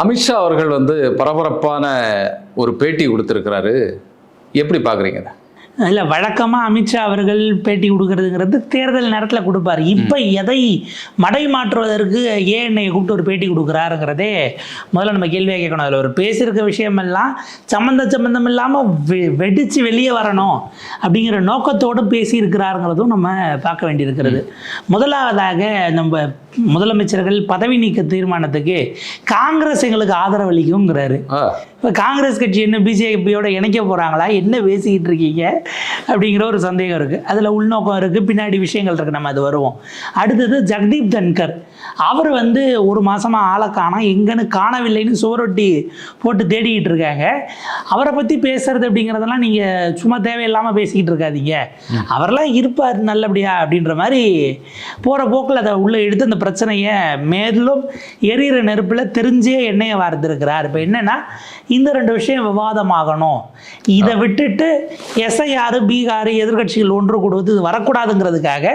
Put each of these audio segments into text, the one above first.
அமித்ஷா அவர்கள் வந்து பரபரப்பான ஒரு பேட்டி கொடுத்துருக்கிறாரு. எப்படி பார்க்குறீங்க இல்லை வழக்கமாக அமித்ஷா அவர்கள் பேட்டி கொடுக்கறதுங்கிறது தேர்தல் நேரத்தில் கொடுப்பார். இப்போ எதை மடை மாற்றுவதற்கு ஏன் என்னை கூப்பிட்டு ஒரு பேட்டி கொடுக்குறாருங்கிறதே முதல்ல நம்ம கேள்வியாக கேட்கணும். அதில் ஒரு பேசியிருக்க விஷயமெல்லாம் சம்மந்த சம்மந்தம் இல்லாமல் வெ வெடித்து வெளியே வரணும் அப்படிங்கிற நோக்கத்தோடு பேசியிருக்கிறாருங்கிறதும் நம்ம பார்க்க வேண்டியிருக்கிறது. முதலாவதாக நம்ம முதலமைச்சர்கள் பதவி நீக்க தீர்மானத்துக்கு காங்கிரஸ் எங்களுக்கு ஆதரவு அளிக்குங்கிறாரு இப்போ காங்கிரஸ் கட்சி என்ன பிஜேபியோட இணைக்க போகிறாங்களா என்ன பேசிக்கிட்டு இருக்கீங்க? அப்படிங்கிற ஒரு சந்தேகம் இருக்குது அதில் உள்நோக்கம் இருக்குது பின்னாடி விஷயங்கள் இருக்குது நம்ம அது வருவோம். அடுத்தது ஜெகதீப் தன்கர். அவர் வந்து ஒரு மாதமாக ஆளை காணோம் எங்கன்னு காணவில்லைன்னு சுவரொட்டி போட்டு தேடிக்கிட்டு இருக்காங்க. அவரை பற்றி பேசுறது அப்படிங்கிறதெல்லாம் நீங்கள் சும்மா தேவையில்லாமல் பேசிக்கிட்டு இருக்காதீங்க. அவரெல்லாம் இருப்பார் நல்லபடியா அப்படின்ற மாதிரி போகிற போக்கில் அதை உள்ளே எடுத்து அந்த பிரச்சனையை மேலும் எரியிற நெருப்பில் தெரிஞ்சே எண்ணெயை வார்த்திருக்கிறார். இப்போ என்னென்னா இந்த ரெண்டு விஷயம் விவாதமாகணும். இதை விட்டுட்டு எஸ்ஐஆர் பீகார் எதிர்க்கட்சிகள் ஒன்று கொடுத்து இது வரக்கூடாதுங்கிறதுக்காக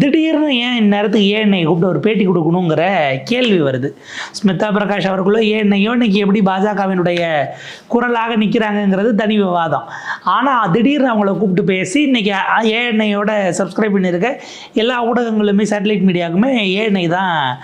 திடீர்னு ஏன் இந்நேரத்துக்கு ஏன் என்னை கூப்பிட்டு ஒரு பேட்டி கொடுக்கணுங்கிற கேள்வி வருது. ஸ்மிதா பிரகாஷ் அவர்களோ ஏன் என்னையோ இன்னைக்கு எப்படி பாஜகவினுடைய குரலாக நிற்கிறாங்கங்கிறது தனி விவாதம். ஆனால் திடீர்னு அவங்கள கூப்பிட்டு பேசி இன்றைக்கி ஏஎன்ஐயோட சப்ஸ்கிரைப் பண்ணியிருக்க எல்லா ஊடகங்களுமே சேட்டலைட் மீடியாவுக்குமே ஏஎன்ஐ தான்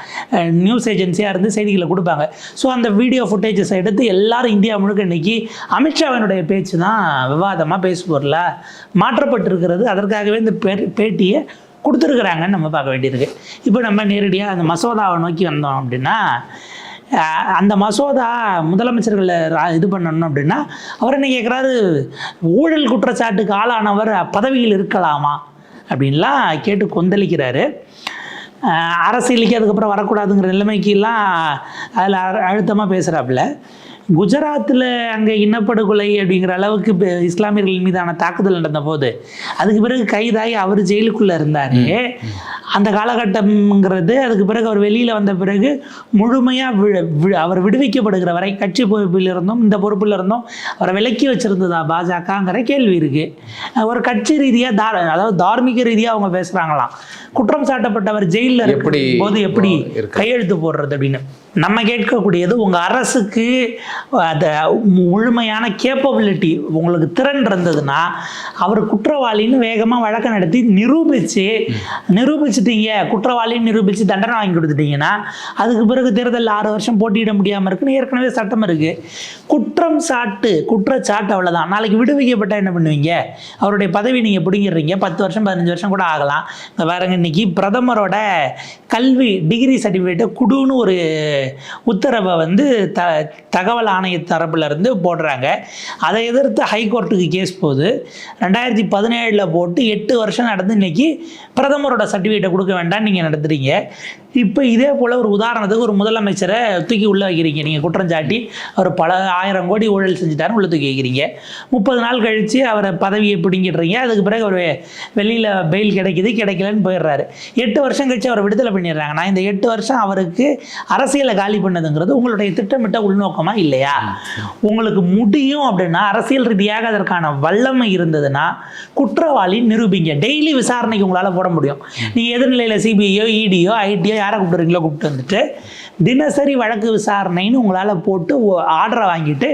நியூஸ் ஏஜென்சியாக இருந்து செய்திகளை கொடுப்பாங்க. ஸோ அந்த வீடியோ ஃபுட்டேஜஸ் எடுத்து எல்லாரும் இந்தியா முழுக்க இன்னைக்கு அமித்ஷாவினுடைய பேச்சு தான் விவாதமாக பேசுபொருளாக மாற்றப்பட்டிருக்கிறது. அதற்காகவே இந்த பே- பேட்டியை கொடுத்துருக்குறாங்கன்னு நம்ம பார்க்க வேண்டியிருக்கு இப்போ நம்ம நேரடியாக அந்த மசோதாவை நோக்கி வந்தோம் அப்படின்னா அந்த மசோதா முதலமைச்சர்களை ரா- இது பண்ணணும் அப்படின்னா அவர் என்ன கேட்குறாரு? ஊழல் குற்றச்சாட்டுக்கு ஆளானவர் பதவியில் இருக்கலாமா? அப்படின்லாம் கேட்டு கொந்தளிக்கிறாரு. அரசியலுக்கு அதுக்கப்புறம் வரக்கூடாதுங்கிற நிலைமைக்கெல்லாம் அதில் அழுத்தமாக பேசுகிறாப்புல குஜராத்தில் அங்கே இனப்படுகொலை அப்படிங்கிற அளவுக்கு இப்ப இஸ்லாமியர்கள் மீதான தாக்குதல் நடந்த போது அதுக்கு பிறகு கைதாகி அவர் ஜெயிலுக்குள்ளே இருந்தார். அந்த காலகட்டம்ங்கிறது அதுக்கு பிறகு அவர் வெளியில் வந்த பிறகு முழுமையாக அவர் விடுவிக்கப்படுகிற வரை கட்சி பொறுப்பில் இருந்தும் இந்த பொறுப்பில் இருந்தும் அவரை விலக்கி வச்சிருந்ததா பாஜகங்கிற கேள்வி இருக்குது ஒரு கட்சி ரீதியாக தார அதாவது தார்மீக ரீதியாக அவங்க பேசுகிறாங்களாம் குற்றம் சாட்டப்பட்டவர் ஜெயிலில் எப்படி போது எப்படி? கையெழுத்து போடுறது அப்படின்னு. நம்ம கேட்கக்கூடியது உங்கள் அரசுக்கு அந்த முழுமையான கேப்பபிலிட்டி உங்களுக்கு திறன் இருந்ததுன்னா அவர் குற்றவாளின்னு வேகமாக வழக்கு நடத்தி நிரூபித்து நிரூபிச்சிட்டீங்க. குற்றவாளின்னு நிரூபித்து தண்டனை வாங்கி கொடுத்துட்டீங்கன்னா அதுக்கு பிறகு தேர்தலில் ஆறு வருஷம் போட்டியிட முடியாமல் இருக்குன்னு ஏற்கனவே சட்டம் இருக்குது குற்றம் சாட்டு குற்றச்சாட்டு அவ்வளோதான் நாளைக்கு விடுவிக்கப்பட்டா என்ன பண்ணுவீங்க? அவருடைய பதவி நீங்கள் பிடிங்கிடுறீங்க. பத்து வருஷம் பதினஞ்சு வருஷம் கூட ஆகலாம். இந்த பாருங்க இன்னைக்கு பிரதமரோட கல்வி டிகிரி சர்டிஃபிகேட்டை குடுன்னு ஒரு உத்தரவை வந்து த தகவல் ஆணைய தரப்புலேருந்து போடுறாங்க. அதை எதிர்த்து ஹைகோர்ட்டுக்கு கேஸ் போகுது. ரெண்டாயிரத்தி பதினேழில் போட்டு எட்டு வருஷம் நடந்து இன்னைக்கு பிரதமரோட சர்டிஃபிகேட்டை கொடுக்க வேண்டாம் நீங்கள் நடத்துறீங்க. இப்போ இதே போல் ஒரு உதாரணத்துக்கு ஒரு முதலமைச்சரை தூக்கி உள்ளே வைக்கிறீங்க. நீங்கள் குற்றம் சாட்டி அவர் பல ஆயிரம் கோடி ஊழல் செஞ்சுட்டாருன்னு உள்ள தூக்கி வைக்கிறீங்க. முப்பது நாள் கழித்து அவரை பதவியை பிடிங்கிடுறீங்க. அதுக்கு பிறகு அவர் வெளியில் பெயில் கிடைக்குது. கிடைக்கலன்னு போயிடுறாரு. எட்டு வருஷம் கழிச்சு அவர் விடுதலை பண்ணிடுறாங்க. நான் இந்த எட்டு வருஷம் அவருக்கு அரசியலை காலி பண்ணதுங்கிறது உங்களுடைய திட்டமிட்ட உள்நோக்கமா இல்லையா? உங்களுக்கு முடியும் அப்படின்னா அரசியல் ரீதியாக அதற்கான வல்லமை இருந்ததுன்னா குற்றவாளி நிரூபிங்க. டெய்லி விசாரணைக்கு உங்களால் போட முடியும். நீங்கள் எதிர்நிலையில் சிபிஐயோ இடியோ ஐடியோ யாரை கூப்பிடுறீங்களோ கூப்பிட்டு வந்துட்டு தினசரி வழக்கு விசாரணைன்னு உங்களால் போட்டு ஆர்டரை வாங்கிட்டு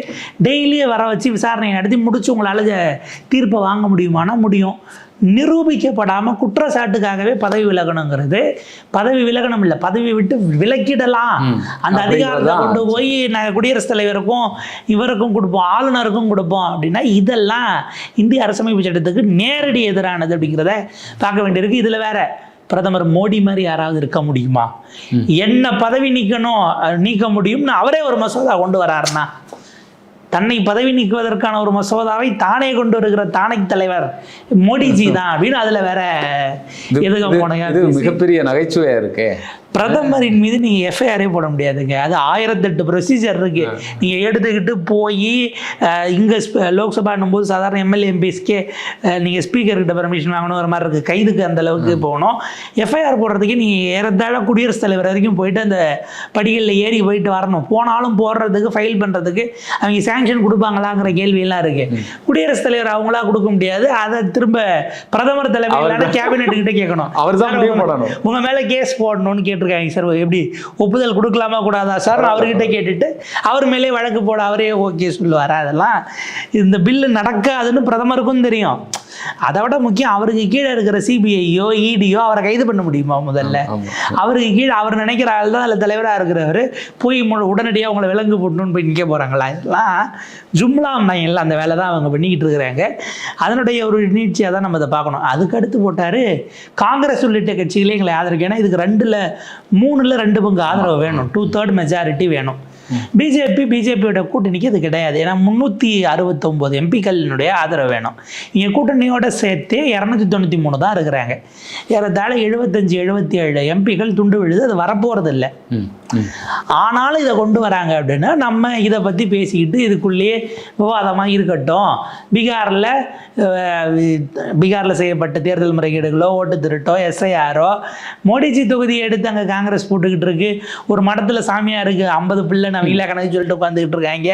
டெய்லியே வர வச்சு விசாரணை நடத்தி முடிச்சு உங்களால் தீர்ப்பை வாங்க முடியுமானா முடியும். நிரூபிக்கப்படாமல் குற்றச்சாட்டுக்காகவே பதவி விலகணுங்கிறது. பதவி விலகணும் இல்லை பதவி விட்டு விலக்கிடலாம். அந்த அதிகாரத்தை. கொண்டு போய் நான் குடியரசுத் தலைவருக்கும் இவருக்கும் கொடுப்போம் ஆளுநருக்கும் கொடுப்போம் அப்படின்னா இதெல்லாம் இந்திய அரசமைப்பு சட்டத்துக்கு நேரடி எதிரானது அப்படிங்கிறத பார்க்க வேண்டியிருக்கு. இதில் வேற பிரதமர் மோடி மாதிரி யாராவது இருக்க முடியுமா? என்ன பதவி நீக்கணும் நீக்க முடியும்னு அவரே ஒரு மசோதா கொண்டு வராருன்னா தன்னை பதவி நீக்குவதற்கான ஒரு மசோதாவை தானே கொண்டு வருகிற தானை தலைவர் மோடிஜி தான். அப்படின்னு அதுல வேற. இது- எதுக இது- போனீங்க இது மிகப்பெரிய நகைச்சுவையா இருக்கே. பிரதமரின் மீது நீங்க எஃப்ஐஆரே போட முடியாதுங்க. அது ஆயிரத்தெட்டு ப்ரொசீஜர் இருக்கு. நீங்க எடுத்துக்கிட்டு போய் இங்க லோக்சபான்னும் போது சாதாரண எம்எல்ஏ எம்பிஸ்க்கே நீங்க ஸ்பீக்கர் கிட்ட பெர்மிஷன் வாங்கணும் ஒரு மாதிரி இருக்கு. கைதுக்கு அந்த அளவுக்கு போகணும். எஃப்ஐஆர் போடுறதுக்கு நீங்க ஏறத்தாழ குடியரசுத் தலைவர் வரைக்கும் போயிட்டு அந்த படிகளில் ஏறி போயிட்டு வரணும். போனாலும் போடுறதுக்கு ஃபைல் பண்றதுக்கு அவங்க சாங்ஷன் கொடுப்பாங்களாங்கிற கேள்வியெல்லாம் இருக்கு. குடியரசுத் தலைவர் அவங்களா கொடுக்க முடியாது. அதை திரும்ப பிரதமர் தலைமையிலான கேபினெட் கிட்ட கேட்கணும். முடிவு பண்ணணும். உங்க மேல கேஸ் போடணும்னு கேட்டிருக்காரு இருக்காங்க சார். எப்படி ஒப்புதல் கொடுக்கலாமா கூடாதா சார்? அவர்கிட்ட கேட்டுட்டு அவர் மேலே வழக்கு போட அவரே ஓகே சொல்லுவார்? அதெல்லாம் இந்த பில்லு நடக்காதுன்னு பிரதமருக்கும் தெரியும். அதை விட முக்கியம் அவருக்கு கீழே இருக்கிற சிபிஐயோ இடியோ அவரை கைது பண்ண முடியுமா முதல்ல. அவருக்கு கீழே அவர் நினைக்கிற ஆள் தான் அதில் தலைவராக இருக்கிறவர். போய் உடனடியாக அவங்கள விலங்கு போட்டணும்னு போய் நிற்க போகிறாங்களா இதெல்லாம் ஜும்லா மையனில் அந்த வேலை தான் அவங்க பண்ணிக்கிட்டு இருக்கிறாங்க. அதனுடைய ஒரு நீட்சியாக தான் நம்ம இதை பார்க்கணும். அதுக்கு அடுத்து போட்டார் காங்கிரஸ் உள்ளிட்ட கட்சிகளே எங்களை ஆதரிக்க ஏன்னா இதுக்கு ரெண்டில் மூணில் ரெண்டு பங்கு ஆதரவு வேணும். டூ தேர்ட் மெஜாரிட்டி வேணும். பிஜேபி பிஜேபியோட கூட்டணிக்கு இது கிடையாது. ஏன்னா முந்நூற்றி அறுபத்தொம்போது எம்பிக்களினுடைய ஆதரவு வேணும். இங்கே கூட்டணியோட சேர்த்து இரநூத்தி தொண்ணூற்றி மூணு தான் இருக்கிறாங்க. ஏறத்தாழ எழுபத்தஞ்சு எழுபத்தி ஏழு எம்பிக்கள் துண்டு விழுது அது வரப்போகிறது இல்லை ஆனாலும் இதை கொண்டு வராங்க அப்படின்னா நம்ம இதை பற்றி பேசிக்கிட்டு இதுக்குள்ளேயே விவாதமாக இருக்கட்டும். பீகாரில் பீகாரில் செய்யப்பட்ட தேர்தல் முறைகேடுகளோ ஓட்டு திருட்டோ எஸ்ஐஆரோ மோடிஜி தொகுதியை எடுத்து அங்கே காங்கிரஸ் போட்டுக்கிட்டு இருக்கு. ஒரு மடத்தில் சாமியாருக்கு ஐம்பது பிள்ளை நவீன கணக்கு சொல்லிட்டு உட்காந்துக்கிட்டு இருக்காங்க.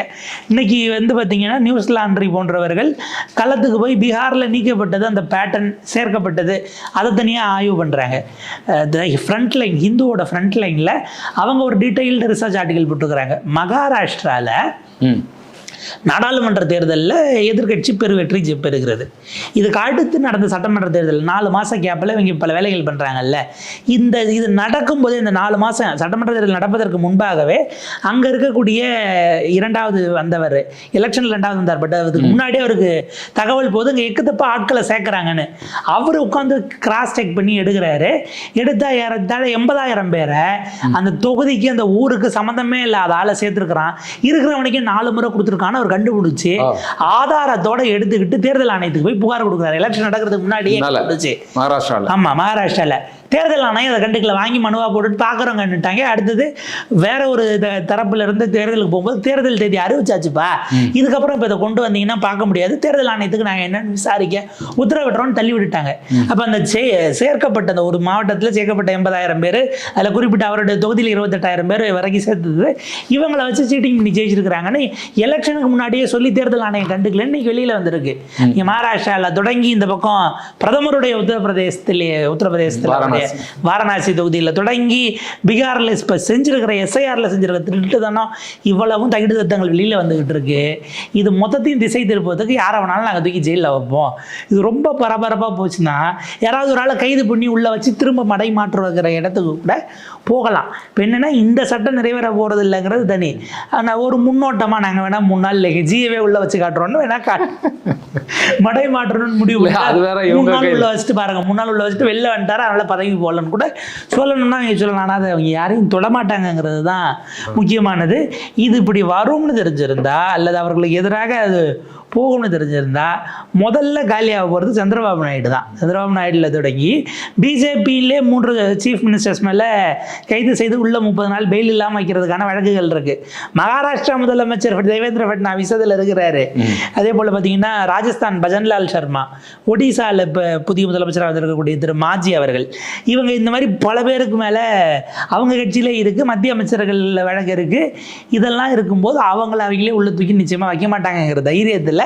இன்னைக்கு வந்து பார்த்தீங்கன்னா நியூஸ் லாண்ட்ரி போன்றவர்கள் களத்துக்கு போய் பீகாரில் நீக்கப்பட்டது அந்த பேட்டர்ன் சேர்க்கப்பட்டது அதை தனியாக ஆய்வு பண்ணுறாங்க ஃப்ரண்ட் லைன் ஹிந்துவோட ஃப்ரண்ட் லைனில் அவங்க ஒரு டீட்டெயில்டு ரிசர்ச் ஆர்டிகல் போட்டுக்கிறாங்க மகாராஷ்டிராவில் நாடாளுமன்ற தேர்தலில் எதிர்க்கட்சி பெரு வெற்றி ஜெ- பெறுகிறது. இதுக்கு அடுத்து நடந்த சட்டமன்ற தேர்தல். நாலு மாதம் கேப்பில் இவங்க பல வேலைகள் பண்ணுறாங்கல்ல இந்த இது நடக்கும்போதே இந்த நாலு மாதம் சட்டமன்ற தேர்தல் நடப்பதற்கு முன்பாகவே அங்கே இருக்கக்கூடிய இரண்டாவது வந்தவர் எலெக்ஷனில் ரெண்டாவது வந்தார். பட் அதுக்கு முன்னாடியே அவருக்கு தகவல் போது இங்கே எக்குத்தப்ப ஆட்களை சேர்க்குறாங்கன்னு. அவர் உட்காந்து கிராஸ் செக் பண்ணி எடுக்கிறாரு. எடுத்தா ஏறத்தாழ எண்பதாயிரம் பேரை அந்த தொகுதிக்கு அந்த ஊருக்கு சம்மந்தமே இல்லாத ஆளை சேர்த்துருக்கிறான். இருக்கிறவனுக்கே நாலு முறை கொடுத்துருக்கான்னு அவர் கண்டுபிடிச்சு. ஆதாரத்தோட எடுத்துக்கிட்டு தேர்தல் ஆணையத்துக்கு போய் புகார் கொடுக்குறாரு எலெக்ஷன் நடக்கிறதுக்கு முன்னாடியே முன்னால. கண்டுபிடிச்சு மகாராஷ்டிரால ஆமா மகாராஷ்டிரால தேர்தல் ஆணையம் அதை கண்டுக்கல. வாங்கி மனுவா போட்டுட்டு பார்க்குறவங்கன்னுட்டாங்க அடுத்தது வேற ஒரு த- தரப்புல இருந்து தேர்தலுக்கு போகும்போது தேர்தல் தேதி அறிவிச்சாச்சுப்பா. இதுக்கப்புறம் இப்போ இதை கொண்டு வந்தீங்கன்னா பார்க்க முடியாது. தேர்தல் ஆணையத்துக்கு நாங்கள் என்னன்னு விசாரிக்க உத்தரவிடுறோம்னு தள்ளி விட்டுட்டாங்க. அப்போ அந்த சே சேர்க்கப்பட்ட அந்த ஒரு மாவட்டத்தில் சேர்க்கப்பட்ட எண்பதாயிரம் பேர் அதில் குறிப்பிட்ட அவருடைய தொகுதியில் இருபத்தெட்டாயிரம் பேர் வரைக்கும் சேர்த்தது. இவங்களை வச்சு சீட்டிங் பண்ணி ஜெயிச்சிருக்கிறாங்கன்னு எலெக்ஷனுக்கு முன்னாடியே சொல்லி தேர்தல் ஆணையம் கண்டுக்கலன்னு இன்னைக்கு வெளியில் வந்திருக்கு. இங்கே மகாராஷ்டிராவில் தொடங்கி இந்த பக்கம் பிரதமருடைய உத்தரப்பிரதேசத்திலே உத்தரப்பிரதேசத்தில் வாரணாசி. தொகுதியில் தொடங்கி பீகாரில் இப்போ செஞ்சிருக்கிற எஸ்ஐஆரில் செஞ்சிருக்கிற திருட்டு தானோ இவ்வளவும் தகிடு தத்தங்கள் வெளியில் வந்துக்கிட்டு இருக்கு இது மொத்தத்தையும் திசை திருப்பதுக்கு யாரை வேணாலும் நாங்கள் தூக்கி ஜெயிலில் வைப்போம் இது ரொம்ப பரபரப்பாக போச்சுன்னா யாராவது ஒரு ஆளை கைது பண்ணி உள்ளே வச்சு திரும்ப மடை மாற்று வைக்கிற இடத்துக்கு கூட போகலாம் இப்போ என்னென்னா இந்த சட்டம் நிறைவேற போகிறது இல்லைங்கிறது தனி ஆனால் ஒரு முன்னோட்டமாக நாங்கள் வேணால் முன்னாள் ஜியவே உள்ளே வச்சு காட்டுறோன்னு வேணா காட்டு மடை மாற்றணும்னு முடிவு இல்ல, அது வேற கையில. உள்ள வச்சுட்டு பாருங்க முன்னாள் உள்ள வச்சுட்டு வெளில வந்துட்டாரு அதனால பதவி போடலன்னு கூட சொல்லணும்னா அவங்க சொல்லலாம் ஆனால் அதை அவங்க யாரையும் தொடமாட்டாங்கங்கிறது தான் முக்கியமானது. இது இப்படி வரும்னு தெரிஞ்சிருந்தா அல்லது அவர்களுக்கு எதிராக அது போகும்னு தெரிஞ்சிருந்தா முதல்ல காலியாக போகிறது சந்திரபாபு நாயுடு தான். சந்திரபாபு நாயுடுல தொடங்கி பிஜேபியிலே மூன்று சீஃப் மினிஸ்டர்ஸ் மேலே கைது செய்து உள்ள முப்பது நாள் பெயில் இல்லாமல் வைக்கிறதுக்கான வழக்குகள் இருக்கு. மகாராஷ்டிரா முதலமைச்சர் தேவேந்திர ஃபட்னாவிஸ் அதில் இருக்கிறாரு. அதே போல் பார்த்தீங்கன்னா ராஜஸ்தான் பஜன்லால் சர்மா ஒடிசாவில் இப்போ புதிய முதலமைச்சராக வந்திருக்கக்கூடிய திரு மாஜி அவர்கள். இவங்க இந்த மாதிரி பல பேருக்கு மேலே அவங்க கட்சியிலே இருக்குது மத்திய அமைச்சர்கள் வழக்கு இருக்குது இதெல்லாம் இருக்கும்போது அவங்கள அவங்களே உள்ள தூக்கி நிச்சயமாக வைக்க மாட்டாங்கங்கிற தைரியத்தில்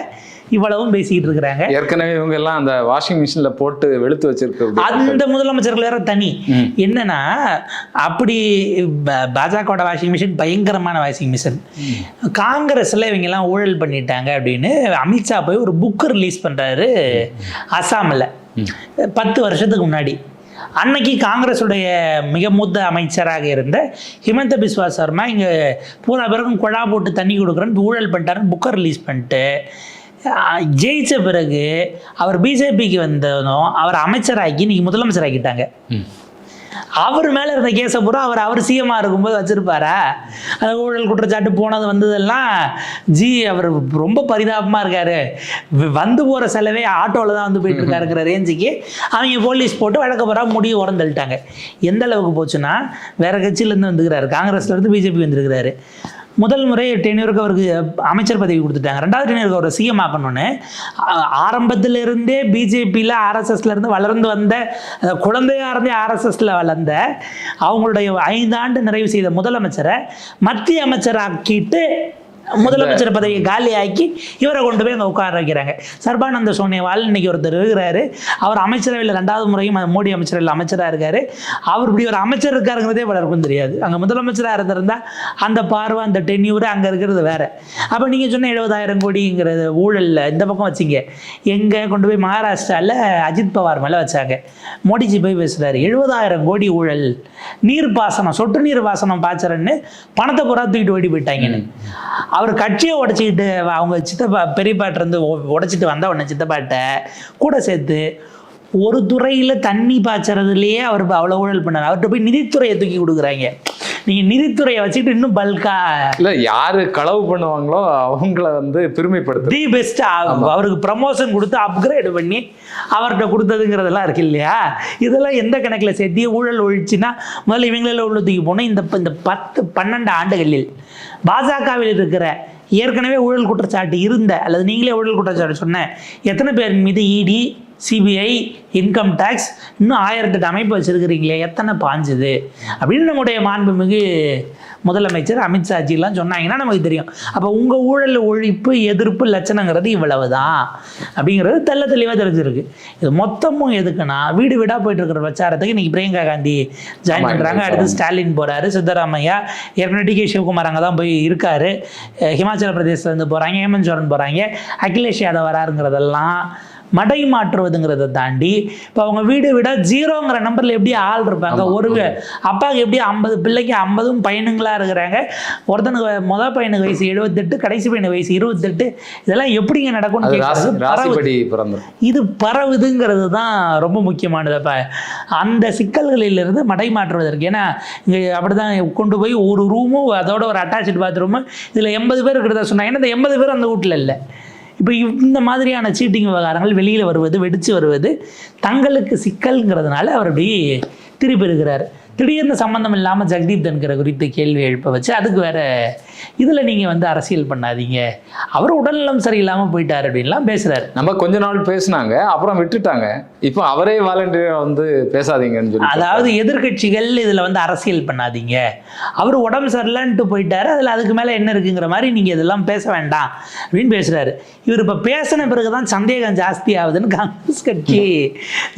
இவ்வளவும் பேசிக்கிட்டு இருக்கிறாங்க ஏற்கனவே இவங்க எல்லாம் அந்த வாஷிங் மிஷின்ல போட்டு வெளுத்து வச்சிருக்க அந்த முதலமைச்சர்கள் வேற தனி. என்னன்னா அப்படி ப- பாஜகவோட வாஷிங் மிஷின் பயங்கரமான வாஷிங் மிஷின் காங்கிரஸ்ல இவங்க எல்லாம் ஊழல் பண்ணிட்டாங்க அப்படின்னு அமித்ஷா போய் ஒரு புக் ரிலீஸ் பண்றாரு அசாமில். பத்து வருஷத்துக்கு முன்னாடி. அன்னைக்கு காங்கிரஸுடைய மிக மூத்த அமைச்சராக இருந்த ஹிமந்த பிஸ்வா சர்மா இங்கே பூரா பிறகும் குழா போட்டு தண்ணி கொடுக்குறேன்னு ஊழல் பண்ணிட்டாருன்னு புக்கை ரிலீஸ் பண்ணிட்டு ஜெயித்த பிறகு அவர் பிஜேபிக்கு வந்ததும் அவர் அமைச்சராக்கி இன்னைக்கு முதலமைச்சராக்கிட்டாங்க அவர் மேலே இருந்த கேஸை பூரா அவர் அவர் சிஎம்மா இருக்கும்போது வச்சிருப்பாரா? அந்த ஊழல் குற்றச்சாட்டு போனது வந்ததெல்லாம் ஜி அவர் ரொம்ப பரிதாபமாக இருக்காரு. வந்து போகிற செலவே ஆட்டோவில் தான் வந்து போயிட்டு இருக்காருங்கிற ரேஞ்சுக்கு அவங்க போலீஸ் போட்டு வழக்க போகிறா முடிவு உரம் எந்த அளவுக்கு போச்சுன்னா வேற கட்சியிலேருந்து வந்துக்கிறாரு காங்கிரஸ்லேருந்து பிஜேபி வந்திருக்கிறாரு. முதல் முறை டென்யூருக்கு அவருக்கு அமைச்சர் பதவி கொடுத்துட்டாங்க. ரெண்டாவது டென்யூருக்கு அவரை சிஎம் ஆக்கணும்னு ஆரம்பத்திலிருந்தே இருந்தே பிஜேபியில் ஆர்எஸ்எஸ்ல இருந்து வளர்ந்து வந்த குழந்தையாக இருந்தே ஆர்எஸ்எஸ்ல வளர்ந்த அவங்களுடைய ஐந்தாண்டு நிறைவு செய்த முதலமைச்சரை மத்திய அமைச்சராக்கிட்டு முதலமைச்சர் பதவியை காலியாக்கி இவரை கொண்டு போய் அங்கே உட்கார வைக்கிறாங்க. சர்பானந்த சோனேவால் இன்னைக்கு ஒருத்தர் இருக்கிறாரு. அவர் அமைச்சரவையில் ரெண்டாவது முறையும் மோடி அமைச்சரவையில் அமைச்சராக இருக்காரு. அவர் இப்படி ஒரு அமைச்சர் இருக்காருங்கிறதே பலருக்கும் தெரியாது. அங்கே முதலமைச்சராக இருந்திருந்தா அந்த பார்வை அந்த டென்யூர் அங்கே இருக்கிறது வேற. அப்போ நீங்கள் சொன்ன எழுபதாயிரம் கோடிங்கிறது ஊழலில் இந்த பக்கம் வச்சிங்க. எங்கே கொண்டு போய் மகாராஷ்டிராவில் அஜித் பவார் மேலே வச்சாங்க. மோடிஜி போய் பேசுகிறாரு எழுபதாயிரம் கோடி ஊழல் நீர் பாசனம் சொட்டு நீர் பாசனம் பாய்ச்சறன்னு பணத்தை பூரா தூக்கிட்டு ஓடி போயிட்டாங்கன்னு. அவர் கட்சியை உடச்சிக்கிட்டு அவங்க சித்தப்பா பெரியப்பாட்ட இருந்து உடைச்சிட்டு வந்த உடனே சித்தப்பாட்ட கூட சேர்த்து ஒரு துறையில் தண்ணி பாய்ச்சறதுலேயே அவர் அவ்வளோ ஊழல் பண்ணார். அவர்கிட்ட போய் நிதித்துறையை தூக்கி கொடுக்குறாங்க. நீங்கள் நிதித்துறையை வச்சுக்கிட்டு இன்னும் பல்கா இல்ல யாரு களவு பண்ணுவாங்களோ அவங்கள வந்து பெருமைப்படுத்து தி பெஸ்ட் அவருக்கு ப்ரமோஷன் கொடுத்து அப்கிரேட் பண்ணி அவர்கிட்ட கொடுத்ததுங்கிறதெல்லாம் இருக்கு இல்லையா? இதெல்லாம் எந்த கணக்கில் சேர்த்தி ஊழல் ஒழிச்சுன்னா முதல்ல இவங்கள உள்ள தூக்கி போனால் இந்த இந்த பத்து பன்னெண்டு ஆண்டுகளில் பாஜகவில் இருக்கிற ஏற்கனவே ஊழல் குற்றச்சாட்டு இருந்த அல்லது நீங்களே ஊழல் குற்றச்சாட்டு சொன்ன எத்தனை பேர் மீது E இடி சிபிஐ இன்கம் டேக்ஸ் இன்னும் ஆயிரத்தெட்டு அமைப்பு வச்சிருக்கிறீங்களே எத்தனை பாஞ்சுது? அப்படின்னு நம்முடைய மாண்புமிகு முதலமைச்சர் அமித்ஷாஜிலாம் சொன்னாங்கன்னா நமக்கு தெரியும். அப்போ உங்கள் ஊழல் ஒழிப்பு எதிர்ப்பு லட்சணங்கிறது இவ்வளவு தான் அப்படிங்கிறது தெள்ள தெளிவாக தெரிஞ்சிருக்கு. இது மொத்தமும் எதுக்குன்னா வீடு வீடாக போயிட்டு இருக்கிற பிரச்சாரத்துக்கு இன்னைக்கு பிரியங்கா காந்தி ஜாயின் பண்ணுறாங்க அடுத்து ஸ்டாலின் போகிறாரு சித்தராமையா ஏற்கனவே டி கே சிவகுமார் அங்கே தான் போய் இருக்காரு. ஹிமாச்சல பிரதேசத்துலேருந்து போகிறாங்க ஹேமந்த் சோரன் போகிறாங்க அகிலேஷ் யாதவ் வராருங்கிறதெல்லாம் மடை மாற்றுவதுங்கிறத தாண்டி இப்போ அவங்க வீடு விட ஜீரோங்கிற நம்பரில் எப்படி ஆள் இருப்பாங்க? ஒரு அப்பாவுக்கு எப்படி ஐம்பது பிள்ளைக்கு ஐம்பதும் பையனுங்களா இருக்கிறாங்க? ஒருத்தனுக்கு மொதல் பையனுக்கு வயசு எழுபத்தெட்டு கடைசி பையனுக்கு வயசு இருபத்தெட்டு. இதெல்லாம் எப்படிங்க நடக்கும்னு பிறந்தது. இது பரவுதுங்கிறது தான் ரொம்ப முக்கியமானது அப்போ அந்த சிக்கல்களிலிருந்து மடை மாற்றுவதற்கு. ஏன்னா இங்கே அப்படி தான் கொண்டு போய் ஒரு ரூமும் அதோட ஒரு அட்டாச்சு பாத்ரூமு இதில் எண்பது பேர் இருக்கிறதா சொன்னாங்க இந்த எண்பது பேர் அந்த வீட்டில் இல்லை. இப்போ இந்த மாதிரியான சீட்டிங் விவகாரங்கள் வெளியில் வருவது வெடித்து வருவது தங்களுக்கு சிக்கல்ங்கிறதுனால அவர் அப்படி திருப்பி இருக்கிறார். திடீர்னு சம்மந்தம் இல்லாமல் ஜெகதீப் தன்கரை குறித்து கேள்வி எழுப்ப வச்சு அதுக்கு வேறு இதில் நீங்கள் வந்து அரசியல் பண்ணாதீங்க. அவர் உடல்நலம் சரியில்லாமல் போயிட்டார் அப்படின்லாம் பேசுகிறாரு நம்ம கொஞ்ச நாள் பேசுனாங்க அப்புறம் விட்டுட்டாங்க. இப்போ அவரே வாலண்டியரா வந்து பேசாதீங்கன்னு சொல்லி அதாவது எதிர்க்கட்சிகள் இதில் வந்து அரசியல் பண்ணாதீங்க. அவர் உடம்பு சரியில்லைன்ட்டு போயிட்டாரு அதில் அதுக்கு மேலே என்ன இருக்குங்கிற மாதிரி நீங்கள் இதெல்லாம் பேச வேண்டாம் அப்படின்னு பேசுகிறாரு இவர் இப்போ பேசின பிறகு தான் சந்தேகம் ஜாஸ்தி ஆகுதுன்னு காங்கிரஸ் கட்சி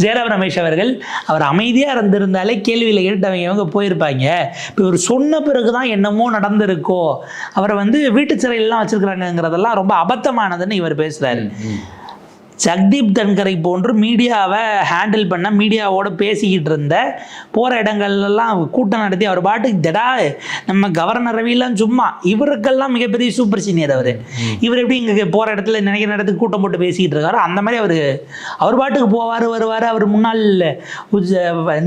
ஜெயராம் ரமேஷ் அவர்கள் அவர் அமைதியாக இருந்திருந்தாலே கேள்வியில் கேட்டவங்க இவங்க போயிருப்பாங்க. இப்போ இவர் சொன்ன பிறகு தான் என்னமோ நடந்திருக்கோ அவரை வந்து வீட்டு சிறையிலாம் வச்சிருக்கிறாங்கிறதெல்லாம் ரொம்ப அபத்தமானதுன்னு இவர் பேசுகிறாரு ஜக்தீப் தன்கரை போன்று மீடியாவை ஹேண்டில் பண்ண மீடியாவோட பேசிக்கிட்டு இருந்த போகிற இடங்கள்லாம் கூட்டம் நடத்தி அவர் பாட்டுக்கு தடா நம்ம கவர்னர் ரவிலாம் சும்மா இவருக்கெல்லாம் மிகப்பெரிய சூப்பர் சீனியர் அவர். இவர் எப்படி இங்கே போகிற இடத்துல நினைக்கிற இடத்துக்கு கூட்டம் போட்டு பேசிக்கிட்டு இருக்காரோ அந்த மாதிரி அவர் அவர் பாட்டுக்கு போவார் வருவார் அவர் முன்னாள் உச்ச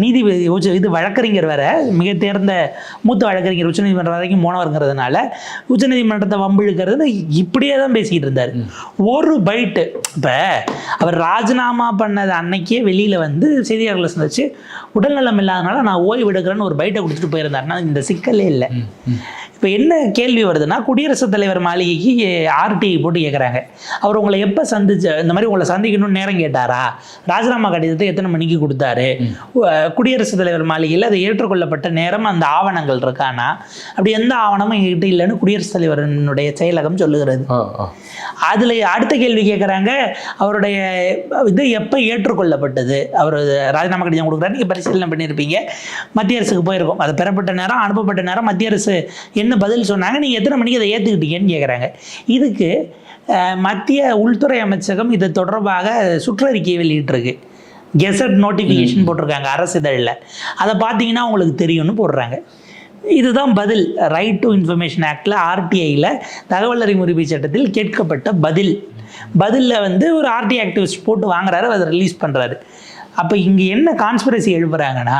நீதி உச்ச இது வழக்கறிஞர் வேற மிக தேர்ந்த மூத்த வழக்கறிஞர் உச்சநீதிமன்றம் வரைக்கும் போனவருங்கிறதுனால உச்சநீதிமன்றத்தை வம்பிழுக்கிறது இப்படியே தான் பேசிக்கிட்டு இருந்தார். ஒரு பைட்டு இப்போ அவர் ராஜினாமா பண்ணது அன்னைக்கே வெளியில் வந்து செய்தியாளர்களை சந்திச்சு உடல்நலம் இல்லாதனால நான் ஓய்வு எடுக்கிறேன்னு ஒரு பைட்டை கொடுத்துட்டு போயிருந்தாருன்னா இந்த சிக்கலே இல்லை. இப்போ என்ன கேள்வி வருதுன்னா குடியரசுத் தலைவர் மாளிகைக்கு ஆர்டிஐ போட்டு கேட்குறாங்க அவர் உங்களை எப்போ சந்திச்சு இந்த மாதிரி உங்களை சந்திக்கணும்னு நேரம் கேட்டாரா? ராஜினாமா கடிதத்தை எத்தனை மணிக்கு கொடுத்தாரு? குடியரசுத் தலைவர் மாளிகையில் அது ஏற்றுக்கொள்ளப்பட்ட நேரம் அந்த ஆவணங்கள் இருக்கானா? அப்படி எந்த ஆவணமும் எங்ககிட்ட இல்லைன்னு குடியரசுத் தலைவரனுடைய செயலகம் சொல்லுகிறது. அதில் அடுத்த கேள்வி கேட்குறாங்க அவருடைய இது எப்போ ஏற்றுக்கொள்ளப்பட்டது? அவர் ராஜினாமா கடிதம் கொடுக்குறாரு நீங்கள் பரிசீலனை பண்ணியிருப்பீங்க மத்திய அரசுக்கு போயிருக்கோம். அது பெறப்பட்ட நேரம் அனுப்பப்பட்ட நேரம் மத்திய அரசு என்ன பதில் சொன்னாங்க? நீங்கள் எத்தனை மணிக்கு அதை ஏற்றுக்கிட்டீங்கன்னு கேட்குறாங்க இதுக்கு மத்திய உள்துறை அமைச்சகம் இது தொடர்பாக சுற்றறிக்கை வெளியிட்டிருக்கு. கெசட் நோட்டிஃபிகேஷன் போட்டிருக்காங்க அரசு இதழில். அதை பார்த்தீங்கன்னா உங்களுக்கு தெரியும்னு போடுறாங்க. இதுதான் பதில். ரைட் டு இன்ஃபர்மேஷன் ஆக்டில் ஆர்டிஐயில் தகவல் உரிமை சட்டத்தில் கேட்கப்பட்ட பதில். பதிலில் வந்து ஒரு ஆர்டி ஆக்டிவிஸ்ட் போட்டு வாங்குறாரு அதை ரிலீஸ் பண்ணுறாரு அப்போ இங்கே என்ன கான்ஸ்பிரசி எழுப்புறாங்கன்னா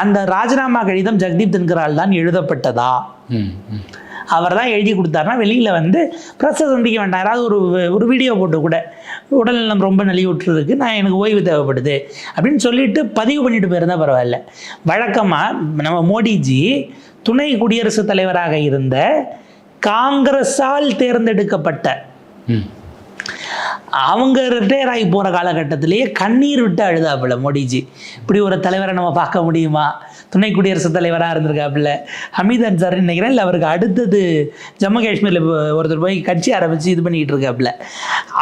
அந்த ராஜினாமா கடிதம் ஜெகதீப் தன்கரால் தான் எழுதப்பட்டதா. அவர் தான் எழுதி கொடுத்தாருன்னா வெளியில் வந்து ப்ரெஸ்ஸை சந்திக்க வேண்டாம். யாராவது ஒரு ஒரு வீடியோ போட்டு கூட உடல்நலம் ரொம்ப நலிவுற்றுருக்கு நான் எனக்கு ஓய்வு தேவைப்படுது அப்படின்னு சொல்லிட்டு பதிவு பண்ணிட்டு போயிருந்தா பரவாயில்ல. வழக்கமாக நம்ம மோடிஜி துணை குடியரசுத் தலைவராக இருந்த காங்கிரஸால் தேர்ந்தெடுக்கப்பட்ட. அவங்க ரிட்டையர் ஆகி போகிற காலகட்டத்திலேயே கண்ணீர் விட்டு அழுதாப்புல மோடிஜி. இப்படி ஒரு தலைவரை நம்ம பார்க்க முடியுமா? துணை குடியரசுத் தலைவராக இருந்திருக்காப்புல. ஹமீத் அன்சாரி நினைக்கிறேன். இல்லை அவருக்கு அடுத்தது ஜம்மு காஷ்மீரில் ஒருத்தர் போய் கட்சி ஆரம்பித்து இது பண்ணிக்கிட்டு இருக்காப்புல.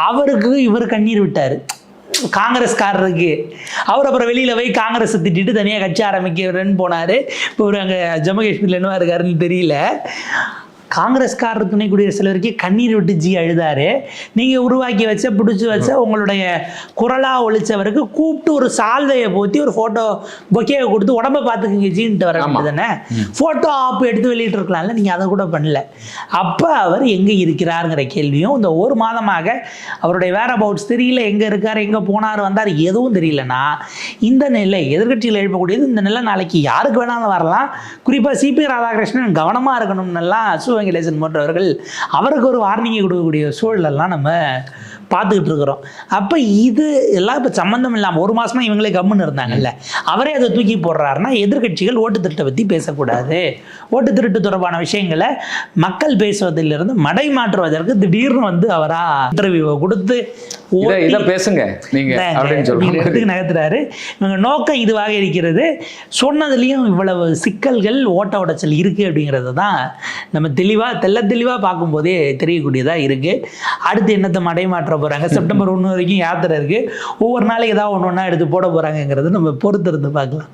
அவருக்கு இவர் கண்ணீர் விட்டார். காங்கிரஸ்காரருக்கு. அவர் அப்புறம் வெளியில் போய் காங்கிரஸை திட்டிட்டு தனியாக கட்சி ஆரம்பிக்கிறேன்னு போனார். இப்போ ஒரு அங்கே ஜம்மு காஷ்மீரில் என்னவா இருக்காருன்னு தெரியல. காங்கிரஸ்காரர் துணை குடியரசுத் தலைவருக்கே கண்ணீர் விட்டு ஜி அழுதாரு. நீங்கள் உருவாக்கி வச்ச பிடிச்சி வச்ச உங்களுடைய குரலாக ஒழிச்சவருக்கு கூப்பிட்டு ஒரு சால்வையை போத்தி ஒரு ஃபோட்டோ பொக்கேவை கொடுத்து உடம்ப பார்த்துக்குங்க ஜீன்ட்டு வர. தானே ஃபோட்டோ ஆப் எடுத்து வெளியிட்டு இருக்கலாம்ல நீங்கள் அதை கூட பண்ணல. அப்போ அவர் எங்கே இருக்கிறாருங்கிற கேள்வியும் இந்த ஒரு மாதமாக அவருடைய வேற அபவுட்ஸ் தெரியல எங்கே இருக்கார் எங்கே போனார் வந்தார் எதுவும் தெரியலனா இந்த நிலை எதிர்க்கட்சியில் எழுப்பக்கூடியது இந்த நிலை நாளைக்கு யாருக்கு வேணாலும் வரலாம். குறிப்பாக சிபி ராதாகிருஷ்ணன் கவனமாக இருக்கணும்னெல்லாம் சு வெங்கடேசன் போன்றவர்கள் அவருக்கு ஒரு வார்னிங்கை கொடுக்கக்கூடிய சூழலெல்லாம் நம்ம பார்த்துக்கிட்டு இருக்கிறோம். அப்போ இது எல்லாம் இப்போ சம்மந்தம் இல்லாமல் ஒரு மாசமா இவங்களே கம்முன்னு இருந்தாங்கல்ல. அவரே அதை தூக்கி போடுறாருன்னா எதிர்க்கட்சிகள் ஓட்டு திருட்டை பற்றி பேசக்கூடாது. ஓட்டு திருட்டு தொடர்பான விஷயங்களை மக்கள் பேசுவதிலிருந்து மடை மாற்றுவதற்கு திடீர்னு வந்து அவரா இன்டர்வியூவை கொடுத்து இதை பேசுங்க நீங்க இந்தாங்க, அப்படின்னு அப்படிங்கிற சொல்லுவாங்க இடத்துக்கு நகர்த்துறாரு. இவங்க நோக்கம் இதுவாக இருக்கிறது. சொன்னதுலேயும் இவ்வளவு சிக்கல்கள் ஓட்ட உடைச்சல் இருக்குது அப்படிங்கிறது தான் நம்ம தெளிவாக தெள்ள தெளிவாக பார்க்கும்போதே தெரியக்கூடியதாக இருக்குது அடுத்து என்னத்தை மடை போகிறாங்க செப்டம்பர் ஒன்று வரைக்கும் யாத்திரை இருக்குது ஒவ்வொரு நாளைக்கு ஏதாவது ஒன்று ஒன்றா எடுத்து போட போகிறாங்கங்கிறது நம்ம பொறுத்திருந்து பார்க்கலாம்.